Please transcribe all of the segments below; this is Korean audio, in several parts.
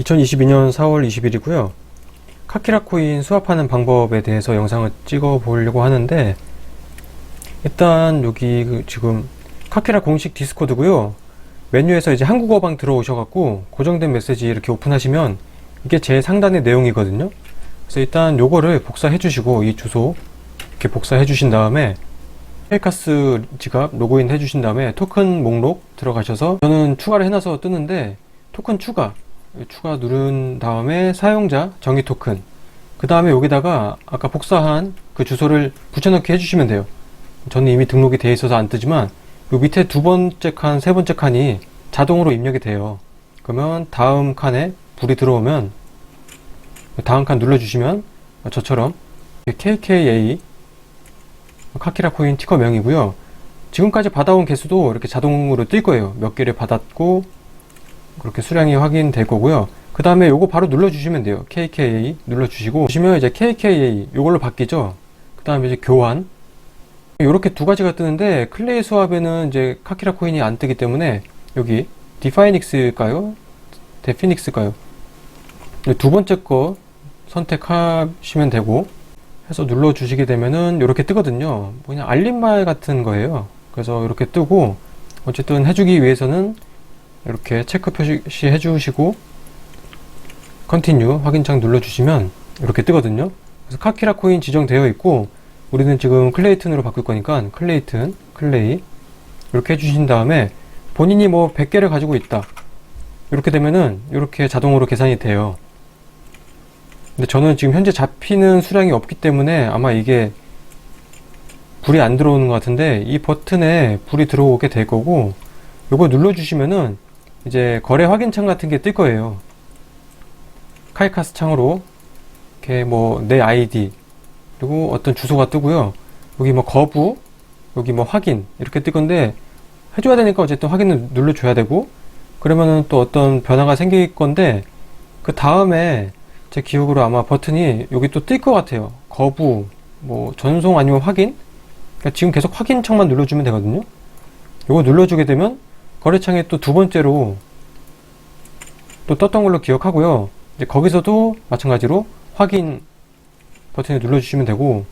2022년 4월 20일이고요. 카키라 코인 수합하는 방법에 대해서 영상을 찍어 보려고 하는데 일단 여기 그 지금 카키라 공식 디스코드고요. 메뉴에서 이제 한국어방 들어오셔갖고 고정된 메시지 이렇게 오픈하시면 이게 제일 상단의 내용이거든요. 그래서 일단 요거를 복사해 주시고 이 주소 이렇게 복사해 주신 다음에 헬카스 지갑 로그인 해 주신 다음에 토큰 목록 들어가셔서 저는 추가를 해놔서 뜨는데 토큰 추가 추가 누른 다음에 사용자 정의 토큰. 그 다음에 여기다가 아까 복사한 그 주소를 붙여넣기 해주시면 돼요. 저는 이미 등록이 돼 있어서 안 뜨지만 요 밑에 두 번째 칸, 세 번째 칸이 자동으로 입력이 돼요. 그러면 다음 칸에 불이 들어오면 다음 칸 눌러주시면 저처럼 KKA 카키라 코인 티커명이고요. 지금까지 받아온 개수도 이렇게 자동으로 뜰 거예요. 몇 개를 받았고 그렇게 수량이 확인될 거고요. 그 다음에 요거 바로 눌러주시면 돼요. KKA 눌러주시고 보시면 이제 KKA 요걸로 바뀌죠. 그 다음에 이제 교환 이렇게 두 가지가 뜨는데 클레이 수합에는 이제 카키라 코인이 안 뜨기 때문에 여기 디파이닉스일까요? 데피닉스일까요? 두 번째 거 선택하시면 되고 해서 눌러 주시게 되면은 이렇게 뜨거든요. 그냥 알림말 같은 거예요. 그래서 이렇게 뜨고 어쨌든 해주기 위해서는 이렇게 체크 표시 해 주시고 컨티뉴 확인창 눌러주시면 이렇게 뜨거든요. 그래서 카키라 코인 지정되어 있고 우리는 지금 클레이튼으로 바꿀 거니까 클레이튼 클레이 이렇게 해주신 다음에 본인이 뭐 100개를 가지고 있다. 이렇게 되면은 이렇게 자동으로 계산이 돼요. 근데 저는 지금 현재 잡히는 수량이 없기 때문에 아마 이게 불이 안 들어오는 것 같은데 이 버튼에 불이 들어오게 될 거고 요거 눌러주시면은 이제 거래 확인창 같은 게 뜰 거예요. 카이카스 창으로 이렇게 뭐 내 아이디 그리고 어떤 주소가 뜨고요. 여기 뭐 거부, 여기 뭐 확인 이렇게 뜰 건데 해줘야 되니까 어쨌든 확인을 눌러줘야 되고 그러면은 또 어떤 변화가 생길 건데 그 다음에 제 기억으로 아마 버튼이 여기 또 뜰 것 같아요. 거부, 뭐 전송 아니면 확인. 그러니까 지금 계속 확인 창만 눌러주면 되거든요. 이거 눌러주게 되면 거래창에 또 두 번째로 또 떴던 걸로 기억하고요. 이제 거기서도 마찬가지로 확인 버튼을 눌러주시면 되고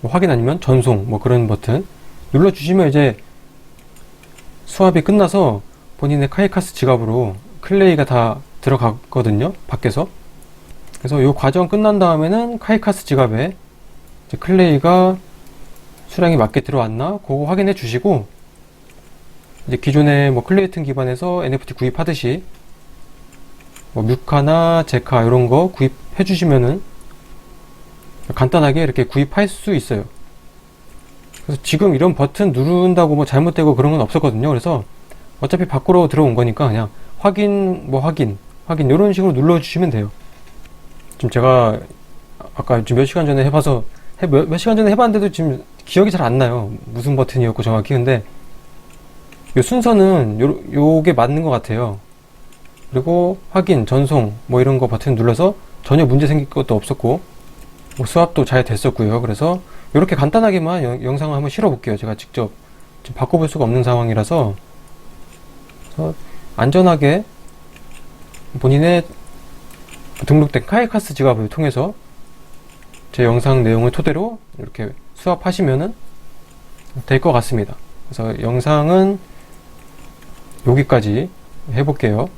뭐 확인 아니면 전송 뭐 그런 버튼 눌러주시면 이제 수압이 끝나서 본인의 카이카스 지갑으로 클레이가 다 들어가거든요. 밖에서 그래서 이 과정 끝난 다음에는 카이카스 지갑에 이제 클레이가 수량이 맞게 들어왔나 그거 확인해 주시고 이제 기존에 뭐 클레이튼 기반에서 NFT 구입하듯이 뭐 뮤카나 제카 이런 거 구입해 주시면은 간단하게 이렇게 구입할 수 있어요. 그래서 지금 이런 버튼 누른다고 뭐 잘못되고 그런 건 없었거든요. 그래서 어차피 밖으로 들어온 거니까 그냥 확인 뭐 확인 확인 이런 식으로 눌러 주시면 돼요. 지금 제가 아까 지금 몇 시간 전에 해봐서 해, 몇, 몇 시간 전에 해봤는데도 지금 기억이 잘 안 나요. 무슨 버튼이었고 정확히 근데 요 순서는 요, 요게 맞는 것 같아요. 그리고 확인, 전송 뭐 이런 거 버튼 눌러서 전혀 문제 생길 것도 없었고 뭐 수압도 잘 됐었고요. 그래서 이렇게 간단하게만 영, 영상을 한번 실어 볼게요. 제가 직접 지금 바꿔볼 수가 없는 상황이라서 안전하게 본인의 등록된 카이카스 지갑을 통해서 제 영상 내용을 토대로 이렇게 수합하시면은 될 것 같습니다. 그래서 영상은 여기까지 해볼게요.